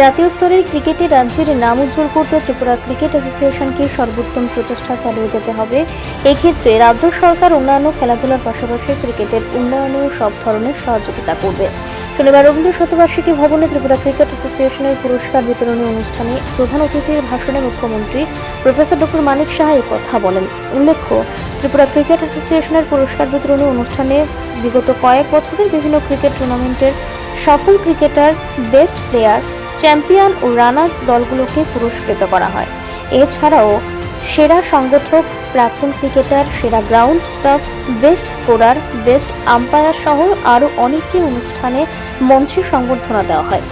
জাতীয় স্তরের ক্রিকেটে রাজ্যের নাম উজ্জ্বল করতে ত্রিপুরা ক্রিকেট অ্যাসোসিয়েশনকে সর্বোত্তম প্রচেষ্টা চালিয়ে যেতে হবে। এক্ষেত্রে রাজ্য সরকার অন্যান্য খেলাধুলার পাশাপাশি ক্রিকেটের উন্নয়নেও সব ধরনের সহযোগিতা করবে। শনিবার রবীন্দ্র শতবার্ষিকী ভবনে ত্রিপুরা ক্রিকেট অ্যাসোসিয়েশনের পুরস্কার বিতরণী অনুষ্ঠানে প্রধান অতিথির ভাষণে মুখ্যমন্ত্রী প্রফেসর ডক্টর মানিক সাহা কথা বলেন। উল্লেখ্য, ত্রিপুরা ক্রিকেট অ্যাসোসিয়েশনের পুরস্কার বিতরণী অনুষ্ঠানে বিগত কয়েক বছরের বিভিন্ন ক্রিকেট টুর্নামেন্টের সফল ক্রিকেটার, বেস্ট প্লেয়ার চ্যাম্পিয়ন ও রানার্স দলগুলোকে পুরস্কৃত করা হয়। এছাড়াও সেরা সংগঠক, প্রাক্তন ক্রিকেটার, সেরা ground staff, best scorer, best umpire সহ আরও অনেককে অনুষ্ঠানে মঞ্চে সংবর্ধনা দেওয়া হয়।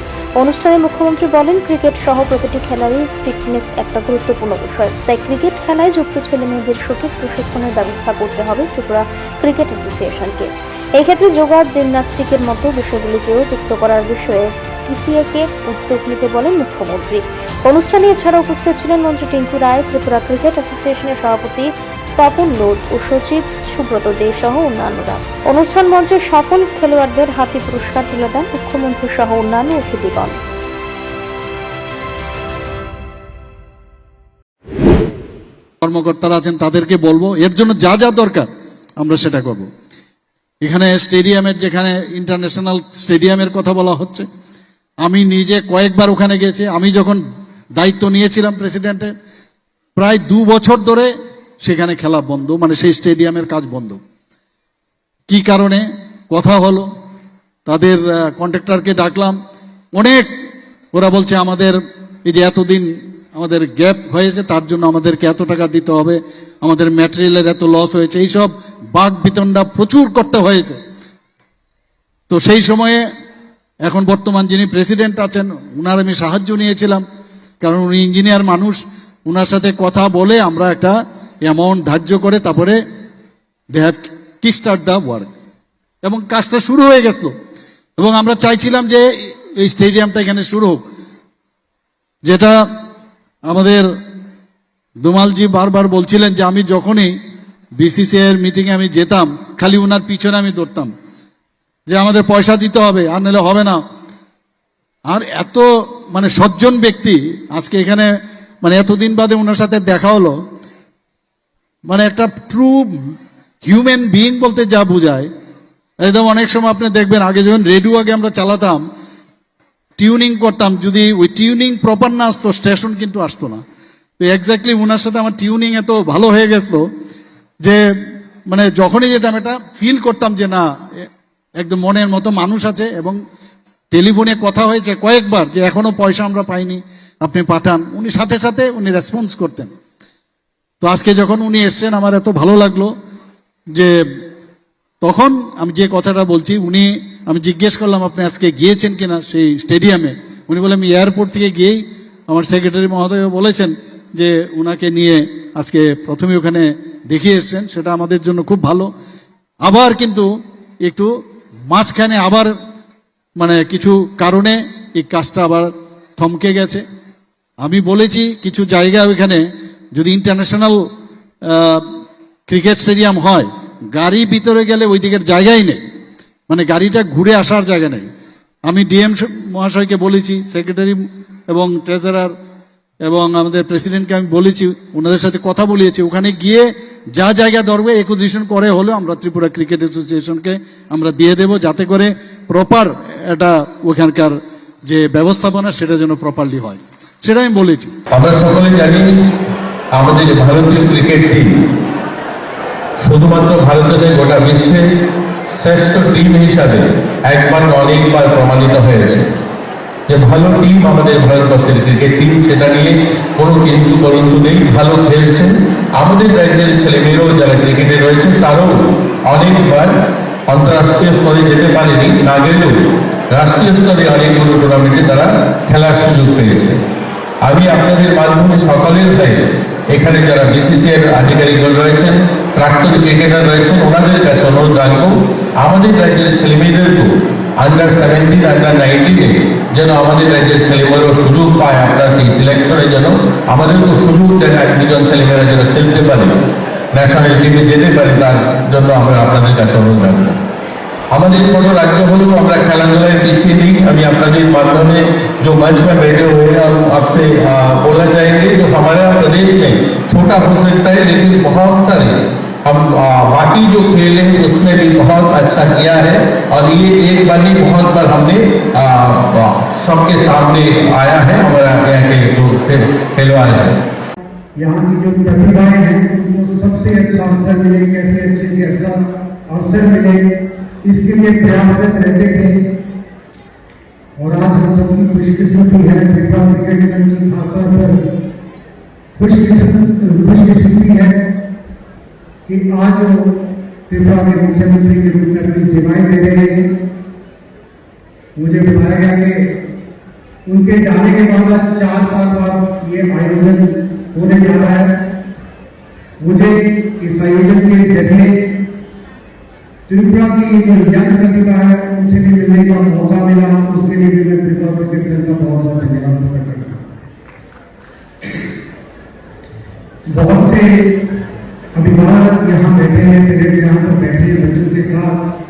অনুষ্ঠানে মুখ্যমন্ত্রী বলেন, ক্রিকেট সহ প্রতিটি খেলারই ফিটনেস একটা গুরুত্বপূর্ণ বিষয়। তাই ক্রিকেট খেলায় যুক্ত ছেলে মেয়েদের সঠিক প্রশিক্ষণের ব্যবস্থা করতে হবে ত্রিপুরা ক্রিকেট অ্যাসোসিয়েশনকে। এক্ষেত্রে যোগা জিমন্যাস্টিকের মতো বিষয়গুলিকেও যুক্ত করার বিষয়ে টিসিএ কে উদ্যোগ নিতে বলেন মুখ্যমন্ত্রী। অনুষ্ঠানে এছাড়া উপস্থিত ছিলেন মন্ত্রী টিঙ্কু রায়, ত্রিপুরা ক্রিকেট অ্যাসোসিয়েশনের সভাপতি তপন লোড ও সচিব সুব্রত দে সহ অন্যান্যরা। অনুষ্ঠান মঞ্চে সফল খেলোয়াড়দের হাতে পুরস্কার তুলে দেন মুখ্যমন্ত্রী সহ অন্যান্য অতিথিগণ। কর্মকর্তারা আছেন, তাদেরকে বলব, এর জন্য যা যা দরকার আমরা সেটা করব। এখানে স্টেডিয়ামের যেখানে ইন্টারন্যাশনাল স্টেডিয়ামের কথা বলা হচ্ছে আমি নিজে কয়েকবার ওখানে গেছি। আমি যখন দায়িত্ব নিয়েছিলাম প্রেসিডেন্টের প্রায় দু বছর ধরে সেখানে খেলা বন্ধ মানে সেই স্টেডিয়ামের কাজ বন্ধ। কি কারণে? কথা হলো, তাদের কন্ট্রাক্টরকে ডাকলাম। অনেক, ওরা বলছে আমাদের এই যে এতদিন আমাদের গ্যাপ হয়েছে, তার জন্য আমাদেরকে এত টাকা দিতে হবে, আমাদের ম্যাটেরিয়ালের এত লস হয়েছে, এইসব বাঘ বিতণ্ডা প্রচুর করতে হয়েছে। তো সেই সময়ে এখন বর্তমান যিনি প্রেসিডেন্ট আছেন ওনার আমি সাহায্য নিয়েছিলাম। কারণ উনি ইঞ্জিনিয়ার মানুষ ওনার সাথে কথা বলে আমরা একটা অ্যামাউন্ট ধার্য করে তারপরে they have kick start the work এবং কাজটা শুরু হয়ে গেছিল। এবং আমরা চাইছিলাম যে এই স্টেডিয়ামটা এখানে শুরু হোক। যেটা আমাদের দুমালজি বারবার বলছিলেন যে আমি যখনই বিসিসিআই এর মিটিংয়ে আমি যেতাম, খালি ওনার পিছনে আমি দৌড়তাম। যে আমাদের পয়সা দিতে হবে, আর নাহলে হবে না। আর এত মানে সজ্জন ব্যক্তি, আজকে এখানে মানে এতদিন বাদে ওনার সাথে দেখা হলো মানে একটা ট্রু হিউম্যান বিইং বলতে যা বোঝায়। একদম অনেক সময় আপনি দেখবেন, আগে যখন রেডিও আগে আমরা চালাতাম টিউনিং করতাম, যদি ওই টিউনিং প্রপার না আসতো স্টেশন কিন্তু আসতো না। তো এক্স্যাক্টলি ওনার সাথে আমার টিউনিং এত ভালো হয়ে গেছিল, যে মানে যখনই যেতাম এটা ফিল করতাম যে না একদম মনের মতো মানুষ আছে এবং টেলিফোনে কথা হয়েছে কয়েকবার যে এখনও পয়সা আমরা পাইনি, আপনি পাঠান। উনি সাথে সাথে উনি রেসপন্স করতেন। তো আজকে যখন উনি এসছেন, আমার এত ভালো লাগল যে তখন আমি যে কথাটা বলছি, উনি, আমি জিজ্ঞেস করলাম, আপনি আজকে গিয়েছেন কিনা সেই স্টেডিয়ামে? উনি বলে আমি এয়ারপোর্ট থেকে গিয়েই আমার সেক্রেটারি মহোদয় বলেছেন যে উনাকে নিয়ে আজকে প্রথমে ওখানে দেখিয়ে এসছেন। সেটা আমাদের জন্য খুব ভালো। আবার কিন্তু একটু মাঝখানে আবার মানে কিছু কারণে এই কাজটা আবার থমকে গেছে। আমি বলেছি কিছু জায়গা ওইখানে যদি ইন্টারন্যাশনাল ক্রিকেট স্টেডিয়াম হয়, গাড়ি ভিতরে গেলে ওই দিকের জায়গাই নেই। মানে গাড়িটা ঘুরে আসার জায়গা নেই। আমি ডিএম মহাশয়কে বলেছি সেক্রেটারি এবং ট্রেজারার এবং আমাদের প্রেসিডেন্টকে আমি বলেছি, ওনাদের সাথে কথা বলিয়েছি। ওখানে গিয়ে যা জায়গা ধরবে একুজিশন করে হলেও আমরা ত্রিপুরা ক্রিকেট অ্যাসোসিয়েশনকে আমরা দিয়ে দেব যাতে করে প্রপার এটা ওখানকার যে ব্যবস্থাপনা, সেটা যেন প্রপারলি হয়। সেটা আমি বলেছি। আমরা সকলে জানি আমাদের ভারতীয় ক্রিকেট টিম শুধুমাত্র ভারতে নয় গোটা বিশ্বে শ্রেষ্ঠ টিম হিসাবে একবার অনেকবার প্রমাণিত হয়েছে। যে ভালো টিম আমাদের ভারতবর্ষের ক্রিকেট টিম সেটা নিয়ে কোনো কিন্তু পরন্তু নেই, ভালো খেলছে আমাদের রাজ্যের ছেলেমেয়েরাও যারা ক্রিকেটে রয়েছে তারাও অনেকবার আন্তঃরাষ্ট্রীয় স্তরে যেতে পারেনি, না গেলেও রাষ্ট্রীয় স্তরে অনেকগুলো টুর্নামেন্টে তারা খেলার সুযোগ পেয়েছে। আমি আপনাদের মাধ্যমে সকলের হয়ে এখানে যারা বিসিসিআই আধিকারিকগণ রয়েছেন, প্রাক্তন ক্রিকেটার রয়েছেন, ওনাদের কাছে অনুরোধ রাখব, আমাদের রাজ্যের ছেলেমেয়েদেরকেও আন্ডার সেভেন্টিন আন্ডার নাইনটিনে যেন আমাদের রাজ্যের ছেলেমেয়েরাও সুযোগ পায় আপনার সেই সিলেকশনে যেন আমাদেরকেও সুযোগ দেন এক দুজন ছেলেমেয়েরা যেন খেলতে পারে ন্যাশনাল টিমে যেতে পারে তার জন্য আমরা আপনাদের কাছে অনুরোধ রাখবো আমাদের ছোট রাজ্য হলেও আমরা খেলাধুলায় পিছিয়ে দিই আমি আপনাদের মাধ্যমে जो मंच में बैठे हुए हैं हम आपसे आ, बोलना चाहेंगे जो हमारे प्रदेश में छोटा हो सकता है लेकिन बहुत सारे हम बाकी जो खेल हैं, उसमें भी बहुत अच्छा किया है। और ये एक बार बहुत बार हमने सबके सामने आया है हमारा यहाँ के जो खिलवाड़ हैं। यहाँ की जो प्रतिभाएँ हैं, उनको सबसे अच्छा अवसर मिले, कैसे अच्छे से अच्छा अवसर मिले, इसके लिए प्रयासरत रहते थे। और आज हम सबकी खुशकिस्मती है, त्रिपुरा क्रिकेट संघ की खासतौर पर खुशकिस्मती है। कि आज त्रिपुरा के मुख्यमंत्री के रूप में अपनी सेवाएँ दे रहे हैं। मुझे बताया गया कि उनके जाने के बाद आज चार साल बाद ये आयोजन होने जा रहा है। मुझे इस आयोजन के ज़रिए त्रिपुरा की जो यंग प्रतिभा है, उनसे भी मिलने का मौका मिला। उसके लिए भी मैं त्रिपुरा क्रिकेट संघ का बहुत बहुत धन्यवाद करता हूँ। बहुत से यहाँ बैठे हैं पेरेंट्स यहाँ पर बैठे हैं बच्चों के साथ।